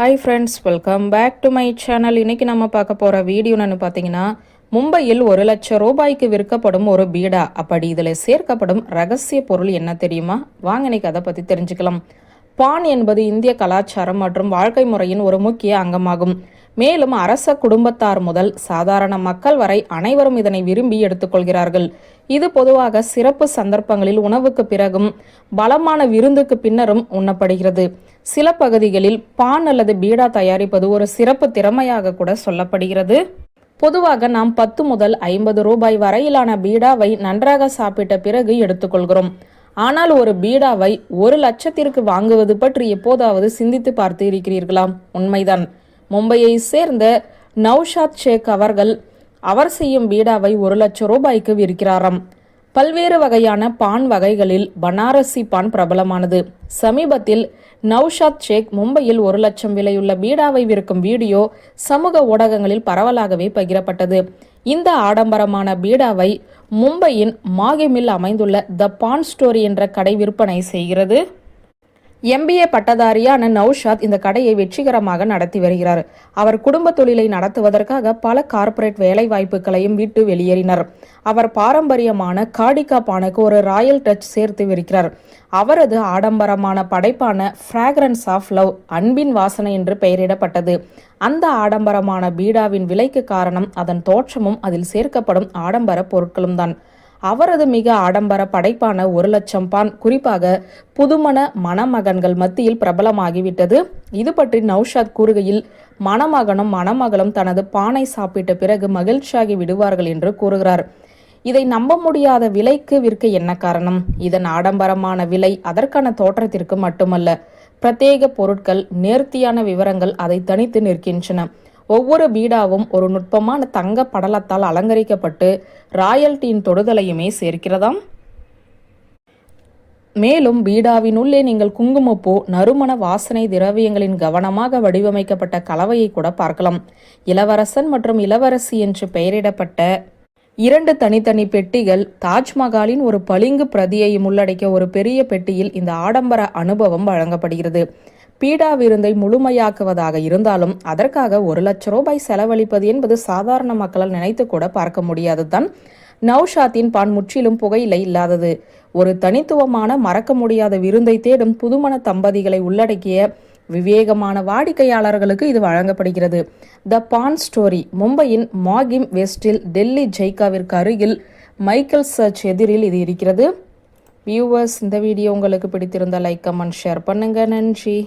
Hi friends welcome back to my channel இன்னைக்கு நம்ம பார்க்க போகிற வீடியோன்னு பார்த்தீங்கன்னா மும்பையில் ஒரு லட்சம் ரூபாய்க்கு விற்கப்படும் ஒரு பீடா. அப்படி இதில் சேர்க்கப்படும் ரகசிய பொருள் என்ன தெரியுமா? வாங்க இன்னைக்கு அதை பற்றி தெரிஞ்சுக்கலாம். பான் என்பது இந்திய கலாச்சாரம் மற்றும் வாழ்க்கை முறையின் ஒரு முக்கிய அங்கமாகும். மேலும் அரச குடும்பத்தார் முதல் சாதாரண மக்கள் வரை அனைவரும் இதனை விரும்பி எடுத்துக்கொள்கிறார்கள். இது பொதுவாக சிறப்பு சந்தர்ப்பங்களில் உணவுக்கு பிறகும் பலமான விருந்துக்கு பின்னரும் உண்ணப்படுகிறது. சில பகுதிகளில் பான் அல்லது பீடா தயாரிப்பது ஒரு சிறப்பு திறமையாக கூட சொல்லப்படுகிறது. பொதுவாக நாம் பத்து முதல் ஐம்பது ரூபாய் வரையிலான பீடாவை நன்றாக சாப்பிட்ட பிறகு எடுத்துக்கொள்கிறோம். ஆனால் ஒரு பீடாவை ஒரு லட்சத்திற்கு வாங்குவது பற்றி எப்போதாவது சிந்தித்து பார்த்து இருக்கிறீர்களாம். உண்மைதான். மும்பையை சேர்ந்த நௌஷாத் ஷேக் அவர்கள் அவர் செய்யும் பீடாவை ஒரு லட்சம் ரூபாய்க்கு விற்கிறாராம். பல்வேறு வகையான பான் வகைகளில் பனாரசி பான் பிரபலமானது. சமீபத்தில் நௌஷாத் ஷேக் மும்பையில் ஒரு லட்சம் விலையுள்ள பீடாவை விற்கும் வீடியோ சமூக ஊடகங்களில் பரவலாகவே பகிரப்பட்டது. இந்த ஆடம்பரமான பீடாவை மும்பையின் மாகிமில் அமைந்துள்ள த பான் ஸ்டோரி என்ற கடை விற்பனை செய்கிறது. எம்பிஏ பட்டதாரியான நௌஷாத் இந்த கடையை வெற்றிகரமாக நடத்தி வருகிறார். அவர் குடும்ப தொழிலை நடத்துவதற்காக பல கார்ப்பரேட் வேலை வாய்ப்புகளையும் விட்டு வெளியேறினார். அவர் பாரம்பரியமான காடிகா பானுக்கு ஒரு ராயல் டச் சேர்த்து வருகிறார் அவரது ஆடம்பரமான படைப்பான ஃப்ராக்ரன்ஸ் ஆஃப் லவ் அன்பின் வாசனை என்று பெயரிடப்பட்டது. அந்த ஆடம்பரமான பீடாவின் விலைக்கு காரணம் அதன் தோற்றமும் அதில் சேர்க்கப்படும் ஆடம்பர பொருட்களும் தான் அவரது மிக ஆடம்பர படைப்பான ஒரு லட்சம் பான் குறிப்பாக புதுமண மணமகன்கள் மத்தியில் பிரபலமாகிவிட்டது. இது பற்றி நௌஷாத் கூறுகையில் மணமகனும் மணமகளும் தனது பானை சாப்பிட்ட பிறகு மகிழ்ச்சியாகி விடுவார்கள் என்று கூறுகிறார். இதை நம்ப முடியாத விலைக்கு விற்க என்ன காரணம்? இதன் ஆடம்பரமான விலை அதற்கான தோற்றத்திற்கு மட்டுமல்ல பிரத்யேக பொருட்கள் நேர்த்தியான விவரங்கள் அதை தனித்து நிற்கின்றன. ஒவ்வொரு பீடாவும் ஒரு நுட்பமான தங்க படலத்தால் அலங்கரிக்கப்பட்டு ராயல்டியின் தொடுதலையுமே சேர்க்கிறதாம். மேலும் பீடாவின் உள்ளே நீங்கள் குங்குமப்பூ நறுமண வாசனை திரவியங்களின் கவனமாக வடிவமைக்கப்பட்ட கலவையை கூட பார்க்கலாம். இளவரசன் மற்றும் இளவரசி என்று பெயரிடப்பட்ட இரண்டு தனித்தனி பெட்டிகள் தாஜ்மஹாலின் ஒரு பளிங்கு பிரதியையும் உள்ளடக்கிய ஒரு பெரிய பெட்டியில் இந்த ஆடம்பர அனுபவம் வழங்கப்படுகிறது. பீடா விருந்தை முழுமையாக்குவதாக இருந்தாலும் அதற்காக ஒரு லட்சம் ரூபாய் செலவழிப்பது என்பது சாதாரண மக்களால் நினைத்து கூட பார்க்க முடியாதுதான் நௌஷாத்தின் பான் முற்றிலும் புகையிலை இல்லாதது. ஒரு தனித்துவமான மறக்க முடியாத விருந்தை தேடும் புதுமண தம்பதிகளை உள்ளடக்கிய விவேகமான வாடிக்கையாளர்களுக்கு இது வழங்கப்படுகிறது. த பான் ஸ்டோரி மும்பையின் மாகிம் வெஸ்டில் டெல்லி ஜெய்காவிற்கு அருகில் மைக்கேல் சர்ச் எதிரில் இது இருக்கிறது. வியூவர்ஸ் இந்த வீடியோ உங்களுக்கு பிடித்திருந்தால் லைக் கமெண்ட் ஷேர் பண்ணுங்கள் நன்றி.